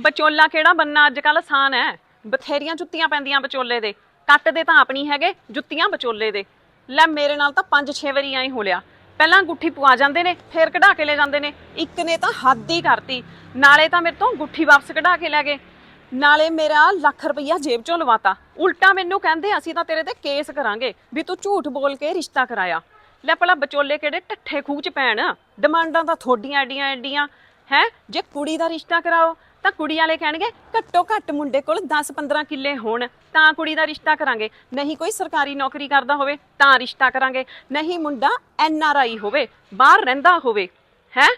ਬਚੋਲਾ ਕਿਹੜਾ ਬੰਨਾ ਅੱਜ ਕੱਲ ਆਸਾਨ ਹੈ? ਬਥੇਰੀਆਂ ਜੁੱਤੀਆਂ ਪੈਂਦੀਆਂ ਬਚੋਲੇ ਦੇ। ਕੱਟ ਦੇ ਤਾਂ ਆਪਣੀ ਹੈਗੇ, ਜੁੱਤੀਆਂ ਬਚੋਲੇ ਦੇ। ਲੈ ਮੇਰੇ ਨਾਲ ਤਾਂ 5-6 ਵਾਰੀ ਐਂ ਹੋ ਲਿਆ। ਪਹਿਲਾਂ ਗੁੱਠੀ ਪਵਾ ਜਾਂਦੇ ਨੇ, ਫੇਰ ਕਢਾ ਕੇ ਲੈ ਜਾਂਦੇ ਨੇ। ਇੱਕ ਨੇ ਤਾਂ ਹੱਦ ਹੀ ਕਰਤੀ। ਨਾਲੇ ਤਾਂ ਮੇਰੇ ਤੋਂ ਗੁੱਠੀ ਵਾਪਸ ਕਢਾ ਕੇ ਲੈ ਗਏ। ਨਾਲੇ ਮੇਰਾ ਲੱਖ ਰੁਪਈਆ ਜੇਬ ਚੋਂ ਲਵਾਤਾ। ਉਲਟਾ ਮੈਨੂੰ ਕਹਿੰਦੇ, ਅਸੀਂ ਤਾਂ ਤੇਰੇ ਤੇ ਕੇਸ ਕਰਾਂਗੇ ਵੀ ਤੂੰ ਝੂਠ ਬੋਲ ਕੇ ਰਿਸ਼ਤਾ ਕਰਾਇਆ। ਲੈ ਭਲਾ ਬਚੋਲੇ ਕਿਹੜੇ ਠੱਠੇ ਖੂਹ ਚ ਪੈਣ? ਡਿਮਾਂਡਾਂ ਤਾਂ ਥੋਡੀਆਂ ਐਡੀਆਂ ਐਡੀਆਂ। ਹੈ? ਜੇ ਕੁੜੀ ਦਾ ਰਿਸ਼ਤਾ ਕਰਾਓ ਤਾਂ ਕੁੜੀ ਵਾਲੇ ਕਹਿਣਗੇ, ਘੱਟੋ ਘੱਟ ਮੁੰਡੇ ਕੋਲ 10-15 ਕਿੱਲੇ ਹੋਣ, ਤਾਂ ਕੁੜੀ ਦਾ ਰਿਸ਼ਤਾ ਕਰਾਂਗੇ। ਨਹੀਂ ਕੋਈ ਸਰਕਾਰੀ ਨੌਕਰੀ ਕਰਦਾ ਹੋਵੇ, ਤਾਂ ਰਿਸ਼ਤਾ ਕਰਾਂਗੇ। ਨਹੀਂ ਮੁੰਡਾ ਐਨ ਆਰ ਆਈ ਹੋਵੇ, ਬਾਹਰ ਰਹਿੰਦਾ ਹੋਵੇ, ਹੈ?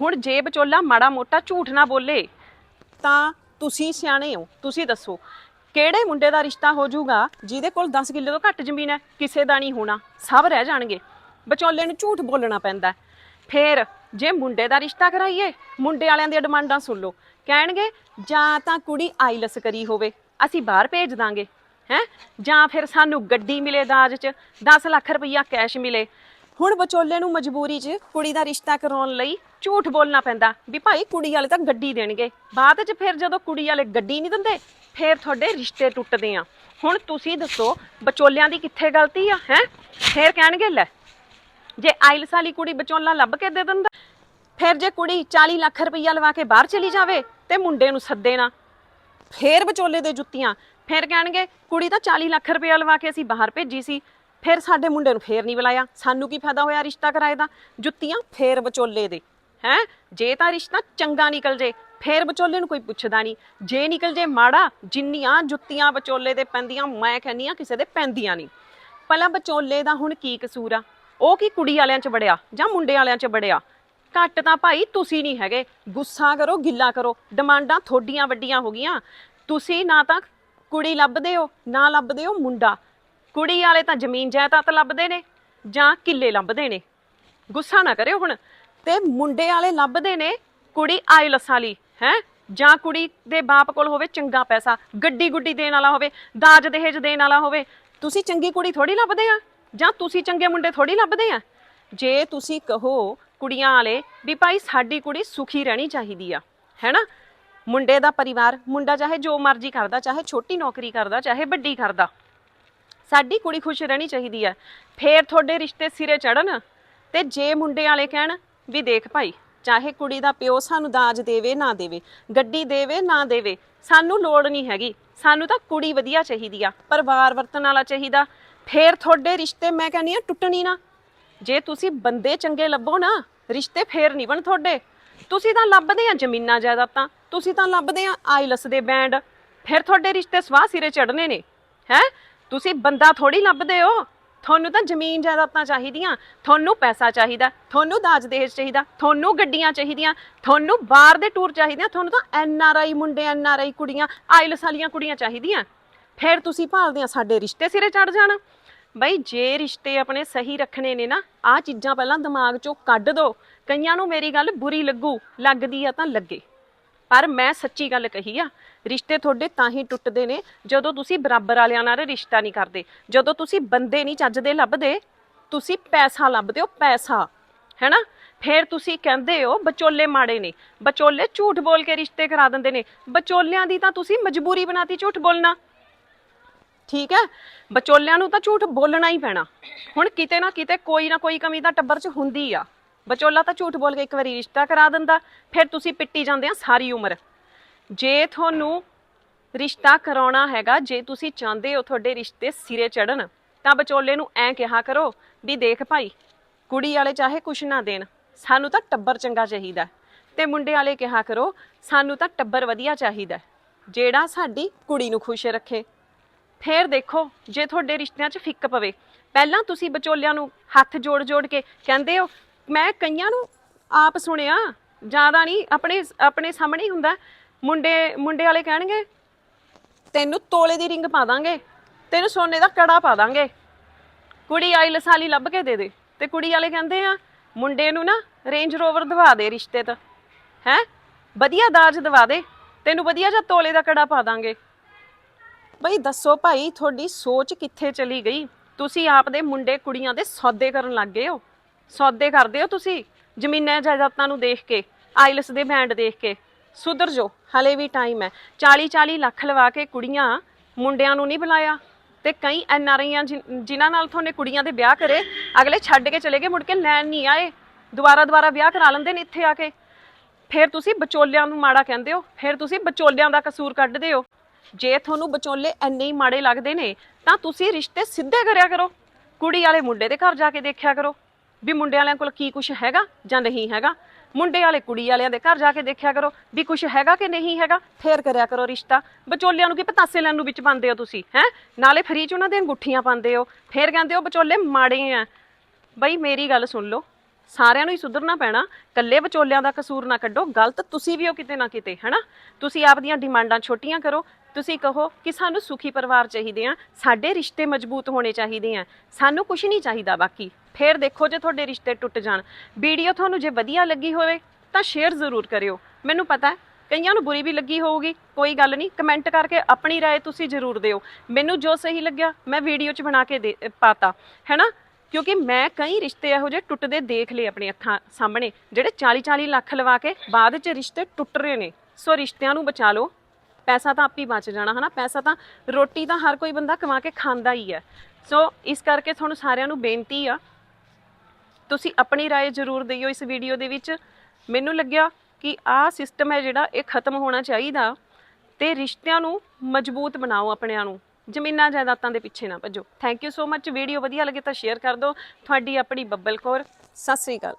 ਹੁਣ ਜੇ ਵਿਚੋਲਾ ਮਾੜਾ ਮੋਟਾ ਝੂਠ ਨਾ ਬੋਲੇ। ਤਾਂ ਤੁਸੀਂ ਸਿਆਣੇ ਹੋ, ਤੁਸੀਂ ਦੱਸੋ, ਕਿਹੜੇ ਮੁੰਡੇ ਦਾ ਰਿਸ਼ਤਾ ਹੋ ਜਾਊਗਾ, ਜਿਹਦੇ ਕੋਲ 10 ਕਿੱਲੇ ਤੋਂ ਘੱਟ ਜ਼ਮੀਨ ਹੈ, ਕਿਸੇ ਦਾ ਨਹੀਂ ਹੋਣਾ, ਸਭ ਰਹਿ ਜਾਣਗੇ। ਵਿਚੋਲੇ ਨੂੰ ਝੂਠ ਬੋਲਣਾ ਪੈਂਦਾ ਹੈ। ਫੇਰ ਜੇ ਮੁੰਡੇ ਦਾ ਰਿਸ਼ਤਾ ਕਰਾਈਏ, ਮੁੰਡੇ ਵਾਲਿਆਂ ਦੀਆਂ ਡਿਮਾਂਡਾਂ ਸੁਣ ਲਓ। ਕਹਿਣਗੇ, ਜਾਂ ਤਾਂ ਕੁੜੀ ਆਈਲਸ ਕਰੀ ਹੋਵੇ, ਅਸੀਂ ਬਾਹਰ ਭੇਜ ਦਾਂਗੇ, ਹੈ? ਜਾਂ ਫਿਰ ਸਾਨੂੰ ਗੱਡੀ ਮਿਲੇ ਦਾਜ 'ਚ 10 ਲੱਖ ਰੁਪਈਆ ਕੈਸ਼ ਮਿਲੇ। ਹੁਣ ਵਿਚੋਲੇ ਨੂੰ ਮਜਬੂਰੀ 'ਚ ਕੁੜੀ ਦਾ ਰਿਸ਼ਤਾ ਕਰਾਉਣ ਲਈ ਝੂਠ ਬੋਲਣਾ ਪੈਂਦਾ, ਵੀ ਭਾਈ ਕੁੜੀ ਵਾਲੇ ਤਾਂ ਗੱਡੀ ਦੇਣਗੇ। ਬਾਅਦ 'ਚ ਫਿਰ ਜਦੋਂ ਕੁੜੀ ਵਾਲੇ ਗੱਡੀ ਨਹੀਂ ਦਿੰਦੇ, ਫਿਰ ਤੁਹਾਡੇ ਰਿਸ਼ਤੇ ਟੁੱਟਦੇ ਆ। ਹੁਣ ਤੁਸੀਂ ਦੱਸੋ, ਵਿਚੋਲਿਆਂ ਦੀ ਕਿੱਥੇ ਗਲਤੀ ਆ, ਹੈ? ਫਿਰ ਕਹਿਣਗੇ, ਲੈ, ਜੇ ਆਇਲਸ ਵਾਲੀ ਕੁੜੀ ਵਿਚੋਲਾ ਲੱਭ ਕੇ ਦੇ ਦਿੰਦਾ ਫਿਰ ਜੇ ਕੁੜੀ 40 ਲੱਖ ਰੁਪਈਆ ਲਵਾ ਕੇ ਬਾਹਰ ਚਲੀ ਜਾਵੇ ਤੇ ਮੁੰਡੇ ਨੂੰ ਸੱਦੇ ਨਾ। ਫੇਰ ਵਿਚੋਲੇ ਦੇ ਜੁੱਤੀਆਂ। ਫਿਰ ਕਹਿਣਗੇ, ਕੁੜੀ ਤਾਂ 40 ਲੱਖ ਰੁਪਇਆ ਲਵਾ ਕੇ ਅਸੀਂ ਬਾਹਰ ਭੇਜੀ ਸੀ। ਫਿਰ ਸਾਡੇ ਮੁੰਡੇ ਨੂੰ ਫੇਰ ਨਹੀਂ ਬੁਲਾਇਆ। ਸਾਨੂੰ ਕੀ ਫਾਇਦਾ ਹੋਇਆ ਰਿਸ਼ਤਾ ਕਰਾਏ ਦਾ? ਜੁੱਤੀਆਂ ਫੇਰ ਵਿਚੋਲੇ ਦੇ। ਹੈ? ਜੇ ਤਾਂ ਰਿਸ਼ਤਾ ਚੰਗਾ ਨਿਕਲ ਜੇ, ਫੇਰ ਵਿਚੋਲੇ ਨੂੰ ਕੋਈ ਪੁੱਛਦਾ ਨਹੀਂ। ਜੇ ਨਿਕਲ ਜੇ ਮਾੜਾ, ਜਿੰਨੀਆਂ ਜੁੱਤੀਆਂ ਵਿਚੋਲੇ ਦੇ ਪੈਂਦੀਆਂ, ਮੈਂ ਕਹਿੰਨੀ ਆ ਕਿਸੇ ਦੇ ਪੈਂਦੀਆਂ ਨਹੀਂ। ਪਹਿਲਾਂ ਵਿਚੋਲੇ ਦਾ ਹੁਣ ਕੀ ਕਸੂਰ ਆ? ਉਹ ਕੀ ਕੁੜੀ ਵਾਲਿਆਂ 'ਚ ਵੜਿਆ ਜਾਂ ਮੁੰਡੇ ਵਾਲਿਆਂ 'ਚ ਵੜਿਆ? ਘੱਟ ਤਾਂ ਭਾਈ ਤੁਸੀਂ ਨਹੀਂ ਹੈਗੇ। ਗੁੱਸਾ ਕਰੋ, ਗਿੱਲਾ ਕਰੋ। ਡਿਮਾਂਡਾਂ ਥੋਡੀਆਂ ਵੱਡੀਆਂ ਹੋ ਗਈਆਂ। ਤੁਸੀਂ ਨਾ ਤਾਂ ਕੁੜੀ ਲੱਭਦੇ ਹੋ, ਨਾ ਲੱਭਦੇ ਹੋ ਮੁੰਡਾ। ਕੁੜੀ ਵਾਲੇ ਤਾਂ ਜ਼ਮੀਨ ਜਾਇਦਾਦ ਲੱਭਦੇ ਨੇ ਜਾਂ ਕਿੱਲੇ ਲੱਭਦੇ ਨੇ। ਗੁੱਸਾ ਨਾ ਕਰਿਓ ਹੁਣ। ਤੇ ਮੁੰਡੇ ਵਾਲੇ ਲੱਭਦੇ ਨੇ ਕੁੜੀ ਆਇਲਸ ਵਾਲੀ, ਹੈ? ਜਾਂ ਕੁੜੀ ਦੇ ਬਾਪ ਕੋਲ ਹੋਵੇ ਚੰਗਾ ਪੈਸਾ, ਗੱਡੀ ਗੁੱਡੀ ਦੇਣ ਵਾਲਾ ਹੋਵੇ, ਦਾਜ ਦਹੇਜ ਦੇਣ ਵਾਲਾ ਹੋਵੇ। ਤੁਸੀਂ ਚੰਗੀ ਕੁੜੀ ਥੋੜੀ ਲੱਭਦੇ ਆ ਜਾਂ ਤੁਸੀਂ ਚੰਗੇ ਮੁੰਡੇ ਥੋੜੀ ਲੱਭਦੇ ਆ? ਜੇ ਤੁਸੀਂ ਕਹੋ ਕੁੜੀਆਂ ਵਾਲੇ ਵੀ ਭਾਈ ਸਾਡੀ ਕੁੜੀ ਸੁਖੀ ਰਹਿਣੀ ਚਾਹੀਦੀ ਆ, ਹੈਨਾ? ਮੁੰਡੇ ਦਾ ਪਰਿਵਾਰ, ਮੁੰਡਾ ਚਾਹੇ ਜੋ ਮਰਜ਼ੀ ਕਰਦਾ, ਚਾਹੇ ਛੋਟੀ ਨੌਕਰੀ ਕਰਦਾ, ਚਾਹੇ ਵੱਡੀ ਕਰਦਾ, ਸਾਡੀ ਕੁੜੀ ਖੁਸ਼ ਰਹਿਣੀ ਚਾਹੀਦੀ ਹੈ ਫੇਰ ਤੁਹਾਡੇ ਰਿਸ਼ਤੇ ਸਿਰੇ ਚੜਨ ਤੇ ਜੇ ਮੁੰਡੇ ਵਾਲੇ ਕਹਿਣ ਵੀ ਦੇਖ ਭਾਈ, ਚਾਹੇ ਕੁੜੀ ਦਾ ਪਿਓ ਸਾਨੂੰ ਦਾਜ ਦੇਵੇ, ਨਾ ਦੇਵੇ, ਗੱਡੀ ਦੇਵੇ, ਨਾ ਦੇਵੇ, ਸਾਨੂੰ ਲੋੜ ਨਹੀਂ ਹੈਗੀ। ਸਾਨੂੰ ਤਾਂ ਕੁੜੀ ਵਧੀਆ ਚਾਹੀਦੀ ਆ, ਪਰਿਵਾਰ ਵਰਤਣ ਵਾਲਾ ਚਾਹੀਦਾ। ਫੇਰ ਤੁਹਾਡੇ ਰਿਸ਼ਤੇ ਮੈਂ ਕਹਿੰਦੀ ਆ, ਟੁੱਟਣੀ ਨਾ। ਜੇ ਤੁਸੀਂ ਬੰਦੇ ਚੰਗੇ ਲੱਭੋ ਨਾ, ਰਿਸ਼ਤੇ ਫੇਰ ਨਹੀਂ ਬਣ ਤੁਹਾਡੇ। ਤੁਸੀਂ ਤਾਂ ਲੱਭਦੇ ਆ ਜ਼ਮੀਨਾਂ ਜਾਇਦਾਦਾਂ, ਤੁਸੀਂ ਤਾਂ ਲੱਭਦੇ ਆ ਆਈਲਸ ਦੇ ਬੈਂਡ। ਫਿਰ ਤੁਹਾਡੇ ਰਿਸ਼ਤੇ ਸਵਾਹ ਸਿਰੇ ਚੜਨੇ ਨੇ। ਹੈ? ਤੁਸੀਂ ਬੰਦਾ ਥੋੜੀ ਲੱਭਦੇ ਹੋ। ਤੁਹਾਨੂੰ ਤਾਂ ਜ਼ਮੀਨ ਜਾਇਦਾਦਾਂ ਚਾਹੀਦੀਆਂ, ਤੁਹਾਨੂੰ ਪੈਸਾ ਚਾਹੀਦਾ, ਤੁਹਾਨੂੰ ਦਾਜ ਦੇਜ ਚਾਹੀਦਾ, ਤੁਹਾਨੂੰ ਗੱਡੀਆਂ ਚਾਹੀਦੀਆਂ, ਤੁਹਾਨੂੰ ਬਾਹਰ ਦੇ ਟੂਰ ਚਾਹੀਦੀਆਂ, ਤੁਹਾਨੂੰ ਤਾਂ ਐਨ ਆਰ ਆਈ ਮੁੰਡੇ, ਐਨ ਆਰ ਆਈ ਕੁੜੀਆਂ, ਆਈਲਸ ਵਾਲੀਆਂ ਕੁੜੀਆਂ ਚਾਹੀਦੀਆਂ। ਫਿਰ ਤੁਸੀਂ ਭਾਲਦੇ ਆ ਸਾਡੇ ਰਿਸ਼ਤੇ ਸਿਰੇ ਚੜ ਜਾਣ। ਬਈ ਜੇ ਰਿਸ਼ਤੇ ਆਪਣੇ ਸਹੀ ਰੱਖਣੇ ਨੇ ਨਾ ਆ ਚੀਜ਼ਾਂ ਪਹਿਲਾਂ ਦਿਮਾਗ ਚੋਂ ਕੱਢ ਦੋ। ਕਈਆਂ ਨੂੰ ਮੇਰੀ ਗੱਲ ਬੁਰੀ ਲੱਗੂ, ਲੱਗਦੀ ਆ ਤਾਂ ਲੱਗੇ। ਪਰ ਮੈਂ ਸੱਚੀ ਗੱਲ ਕਹੀ ਆ, ਰਿਸ਼ਤੇ ਤੁਹਾਡੇ ਤਾਂ ਹੀ ਟੁੱਟਦੇ ਨੇ ਜਦੋਂ ਤੁਸੀਂ ਬਰਾਬਰ ਵਾਲਿਆਂ ਨਾਲ ਰਿਸ਼ਤਾ ਨਹੀਂ ਕਰਦੇ। ਜਦੋਂ ਤੁਸੀਂ ਬੰਦੇ ਨਹੀਂ ਚੱਜਦੇ, ਲੱਭਦੇ, ਤੁਸੀਂ ਪੈਸਾ ਲੱਭਦੇ ਹੋ, ਪੈਸਾ। ਹੈਨਾ? ਫਿਰ ਤੁਸੀਂ ਕਹਿੰਦੇ ਹੋ ਬਚੋਲੇ ਮਾੜੇ ਨੇ। ਬਚੋਲੇ ਝੂਠ ਬੋਲ ਕੇ ਰਿਸ਼ਤੇ ਕਰਾ ਦਿੰਦੇ ਨੇ। ਬਚੋਲਿਆਂ ਦੀ ਤਾਂ ਤੁਸੀਂ ਮਜਬੂਰੀ ਬਣਾਤੀ ਝੂਠ ਬੋਲਣਾ। ਠੀਕ ਹੈ? ਵਿਚੋਲਿਆਂ ਨੂੰ ਤਾਂ ਝੂਠ ਬੋਲਣਾ ਹੀ ਪੈਣਾ। ਹੁਣ ਕਿਤੇ ਨਾ ਕਿਤੇ ਕੋਈ ਨਾ ਕੋਈ ਕਮੀ ਤਾਂ ਟੱਬਰ 'ਚ ਹੁੰਦੀ ਆ। ਬਚੋਲਾ ਤਾਂ ਝੂਠ ਬੋਲ ਕੇ ਇੱਕ ਵਾਰੀ ਰਿਸ਼ਤਾ ਕਰਾ ਦਿੰਦਾ, ਫਿਰ ਤੁਸੀਂ ਪਿੱਟੀ ਜਾਂਦੇ ਆ ਸਾਰੀ ਉਮਰ। ਜੇ ਤੁਹਾਨੂੰ ਰਿਸ਼ਤਾ ਕਰਾਉਣਾ ਹੈਗਾ, ਜੇ ਤੁਸੀਂ ਚਾਹੁੰਦੇ ਹੋ ਤੁਹਾਡੇ ਰਿਸ਼ਤੇ ਸਿਰੇ ਚੜਨ ਤਾਂ ਵਿਚੋਲੇ ਨੂੰ ਐਂ ਕਿਹਾ ਕਰੋ ਵੀ ਦੇਖ ਭਾਈ, ਕੁੜੀ ਵਾਲੇ ਚਾਹੇ ਕੁਛ ਨਾ ਦੇਣ, ਸਾਨੂੰ ਤਾਂ ਟੱਬਰ ਚੰਗਾ ਚਾਹੀਦਾ। ਤੇ ਮੁੰਡੇ ਵਾਲੇ ਕਿਹਾ ਕਰੋ, ਸਾਨੂੰ ਤਾਂ ਟੱਬਰ ਵਧੀਆ ਚਾਹੀਦਾ। ਜਿਹੜਾ ਸਾਡੀ ਕੁੜੀ ਨੂੰ ਖੁਸ਼ ਰੱਖੇ। ਫੇਰ ਦੇਖੋ, ਜੇ ਤੁਹਾਡੇ ਰਿਸ਼ਤਿਆਂ 'ਚ ਫਿੱਕ ਪਵੇ। ਪਹਿਲਾਂ ਤੁਸੀਂ ਵਿਚੋਲਿਆਂ ਨੂੰ ਹੱਥ ਜੋੜ-ਜੋੜ ਕੇ ਕਹਿੰਦੇ ਹੋ, ਮੈਂ ਕਈਆਂ ਨੂੰ ਆਪ ਸੁਣਿਆ, ਜ਼ਿਆਦਾ ਨਹੀਂ, ਆਪਣੇ ਆਪਣੇ ਸਾਹਮਣੇ ਹੀ ਹੁੰਦਾ। ਮੁੰਡੇ ਮੁੰਡੇ ਵਾਲੇ ਕਹਿਣਗੇ, ਤੈਨੂੰ ਤੋਲੇ ਦੀ ਰਿੰਗ ਪਾ ਦਾਂਗੇ, ਤੈਨੂੰ ਸੋਨੇ ਦਾ ਕੜਾ ਪਾ ਦਾਂਗੇ। ਕੁੜੀ ਆਈ ਲਸਾਲੀ ਲੱਭ ਕੇ ਦੇ ਦੇ। ਤੇ ਕੁੜੀ ਵਾਲੇ ਕਹਿੰਦੇ ਆ, ਮੁੰਡੇ ਨੂੰ ਨਾ ਰੇਂਜ ਰੋਵਰ ਦਵਾ ਦੇ ਰਿਸ਼ਤੇ ਤਾਂ। ਹੈ? ਵਧੀਆ ਦਾਜ ਦਵਾ ਦੇ। ਤੈਨੂੰ ਵਧੀਆ ਜਿਹਾ ਤੋਲੇ ਦਾ ਕੜਾ ਪਾ ਦਾਂਗੇ। ਬਈ ਦੱਸੋ ਭਾਈ, ਤੁਹਾਡੀ ਸੋਚ ਕਿੱਥੇ ਚਲੀ ਗਈ? ਤੁਸੀਂ ਆਪਦੇ ਮੁੰਡੇ ਕੁੜੀਆਂ ਦੇ ਸੌਦੇ ਕਰਨ ਲੱਗ ਗਏ ਹੋ। ਸੌਦੇ ਕਰਦੇ ਹੋ ਤੁਸੀਂ ਜ਼ਮੀਨਾਂ ਜਾਇਦਾਦਾਂ ਨੂੰ ਦੇਖ ਕੇ, ਆਈਲਸ ਦੇ ਬੈਂਡ ਦੇਖ ਕੇ। ਸੁਧਰ ਜੋ ਹਲੇ ਵੀ ਟਾਈਮ ਹੈ। 40 40 ਲੱਖ ਲਵਾ ਕੇ ਕੁੜੀਆਂ ਮੁੰਡਿਆਂ ਨੂੰ ਨਹੀਂ ਬੁਲਾਇਆ ਤੇ ਕਈ ਐਨ ਆਰ ਆਈਆਂ ਜਿਨ੍ਹਾਂ ਨਾਲ ਤੁਹਾਨੇ ਕੁੜੀਆਂ ਦੇ ਵਿਆਹ ਕਰੇ, ਅਗਲੇ ਛੱਡ ਕੇ ਚਲੇ ਗਏ, ਮੁੜ ਕੇ ਲੈਣ ਨਹੀਂ ਆਏ। ਦੁਬਾਰਾ ਦੁਬਾਰਾ ਵਿਆਹ ਕਰਾ ਲੈਂਦੇ ਨੇ ਇੱਥੇ ਆ ਕੇ। ਫਿਰ ਤੁਸੀਂ ਵਿਚੋਲਿਆਂ ਨੂੰ ਮਾੜਾ ਕਹਿੰਦੇ ਹੋ, ਫਿਰ ਤੁਸੀਂ ਵਿਚੋਲਿਆਂ ਦਾ ਕਸੂਰ ਕੱਢਦੇ ਹੋ। ਜੇ ਤੁਹਾਨੂੰ ਵਿਚੋਲੇ ਐਨੇ ਹੀ ਮਾੜੇ ਲੱਗਦੇ ਨੇ, ਤਾਂ ਤੁਸੀਂ ਰਿਸ਼ਤੇ ਸਿੱਧੇ ਕਰਿਆ ਕਰੋ। ਕੁੜੀ ਵਾਲੇ ਮੁੰਡੇ ਦੇ ਘਰ ਜਾ ਕੇ ਦੇਖਿਆ ਕਰੋ ਵੀ ਮੁੰਡੇ ਵਾਲਿਆਂ ਕੋਲ ਕੀ ਕੁਝ ਹੈਗਾ ਜਾਂ ਨਹੀਂ ਹੈਗਾ। ਮੁੰਡੇ ਵਾਲੇ ਕੁੜੀ ਵਾਲਿਆਂ ਦੇ ਘਰ ਜਾ ਕੇ ਦੇਖਿਆ ਕਰੋ ਵੀ ਕੁਝ ਹੈਗਾ ਕਿ ਨਹੀਂ ਹੈਗਾ, ਫੇਰ ਕਰਿਆ ਕਰੋ ਰਿਸ਼ਤਾ। ਵਿਚੋਲਿਆਂ ਨੂੰ ਕੀ ਪਤਾਸੇ ਲੈਣ ਨੂੰ ਵਿੱਚ ਪਾਉਂਦੇ ਹੋ ਤੁਸੀਂ, ਹੈ? ਨਾਲੇ ਫਰੀ ਚ ਉਹਨਾਂ ਦੀਆਂ ਅੰਗੂਠੀਆਂ ਪਾਉਂਦੇ ਹੋ। ਫੇਰ ਕਹਿੰਦੇ ਹੋ ਵਿਚੋਲੇ ਮਾੜੇ ਆ। ਬਈ ਮੇਰੀ ਗੱਲ ਸੁਣ ਲਓ, ਸਾਰਿਆਂ ਨੂੰ ਹੀ ਸੁਧਰਨਾ ਪੈਣਾ। ਕੱਲੇ ਵਿਚੋਲਿਆਂ ਦਾ ਕਸੂਰ ਨਾ ਕੱਢੋ, ਗਲਤ ਤੁਸੀਂ ਵੀ ਹੋ ਕਿਤੇ ਨਾ ਕਿਤੇ, ਹੈਨਾ? ਤੁਸੀਂ ਆਪ ਦੀਆਂ ਡਿਮਾਂਡਾਂ ਛੋਟੀਆਂ ਕਰੋ ਤੁਸੀਂ ਕਹੋ ਕਿ ਸਾਨੂੰ ਸੁਖੀ ਪਰਿਵਾਰ ਚਾਹੀਦੇ ਆ ਸਾਡੇ ਰਿਸ਼ਤੇ ਮਜ਼ਬੂਤ ਹੋਣੇ ਚਾਹੀਦੇ ਆ ਸਾਨੂੰ ਕੁਝ ਨਹੀਂ ਚਾਹੀਦਾ ਬਾਕੀ ਫੇਰ ਦੇਖੋ ਜੇ ਤੁਹਾਡੇ ਰਿਸ਼ਤੇ ਟੁੱਟ ਜਾਣ ਵੀਡੀਓ ਤੁਹਾਨੂੰ ਜੇ ਵਧੀਆ ਲੱਗੀ ਹੋਵੇ ਤਾਂ ਸ਼ੇਅਰ ਜ਼ਰੂਰ ਕਰਿਓ ਮੈਨੂੰ ਪਤਾ ਹੈ ਕਈਆਂ ਨੂੰ ਬੁਰੀ ਵੀ ਲੱਗੀ ਹੋਊਗੀ ਕੋਈ ਗੱਲ ਨਹੀਂ ਕਮੈਂਟ ਕਰਕੇ ਆਪਣੀ رائے ਤੁਸੀਂ ਜ਼ਰੂਰ ਦਿਓ ਮੈਨੂੰ ਜੋ ਸਹੀ ਲੱਗਿਆ ਮੈਂ ਵੀਡੀਓ 'ਚ ਬਣਾ ਕੇ ਦੇ ਪਾਤਾ ਹੈਨਾ ਕਿਉਂਕਿ ਮੈਂ ਕਈ ਰਿਸ਼ਤੇ ਇਹੋ ਜਿਹੇ ਟੁੱਟਦੇ ਦੇਖ ਲਏ ਆਪਣੀ ਅੱਖਾਂ ਸਾਹਮਣੇ ਜਿਹੜੇ 40 40 ਲੱਖ ਲਵਾ ਕੇ ਬਾਅਦ 'ਚ ਰਿਸ਼ਤੇ ਟੁੱਟ ਰਹੇ ਨੇ ਸੋ ਰਿਸ਼ਤਿਆਂ ਨੂੰ ਬਚਾ ਲਓ ਪੈਸਾ ਤਾਂ ਆਪੀ ਬਚ ਜਾਣਾ ਹਨਾ ਪੈਸਾ ਤਾਂ ਰੋਟੀ ਤਾਂ ਹਰ ਕੋਈ ਬੰਦਾ ਕਮਾ ਕੇ ਖਾਂਦਾ ਹੀ ਹੈ ਸੋ ਇਸ ਕਰਕੇ ਤੁਹਾਨੂੰ ਸਾਰਿਆਂ ਨੂੰ ਬੇਨਤੀ ਆ ਤੁਸੀਂ ਆਪਣੀ رائے ਜ਼ਰੂਰ ਦਿਓ ਇਸ ਵੀਡੀਓ ਦੇ ਵਿੱਚ ਮੈਨੂੰ ਲੱਗਿਆ ਕਿ ਆਹ ਸਿਸਟਮ ਹੈ ਜਿਹੜਾ ਇਹ ਖਤਮ ਹੋਣਾ ਚਾਹੀਦਾ ਤੇ ਰਿਸ਼ਤਿਆਂ ਨੂੰ ਮਜ਼ਬੂਤ ਬਣਾਓ ਆਪਣਿਆਂ ਨੂੰ ਜ਼ਮੀਨਾਂ ਜਾਇਦਾਦਾਂ ਦੇ ਪਿੱਛੇ ਨਾ ਭੱਜੋ thank you so much video ਵਧੀਆ ਲੱਗੇ ਤਾਂ ਸ਼ੇਅਰ ਕਰ ਦਿਓ ਤੁਹਾਡੀ ਆਪਣੀ ਬੱਬਲ ਕੌਰ ਸਤਿ ਸ੍ਰੀ ਅਕਾਲ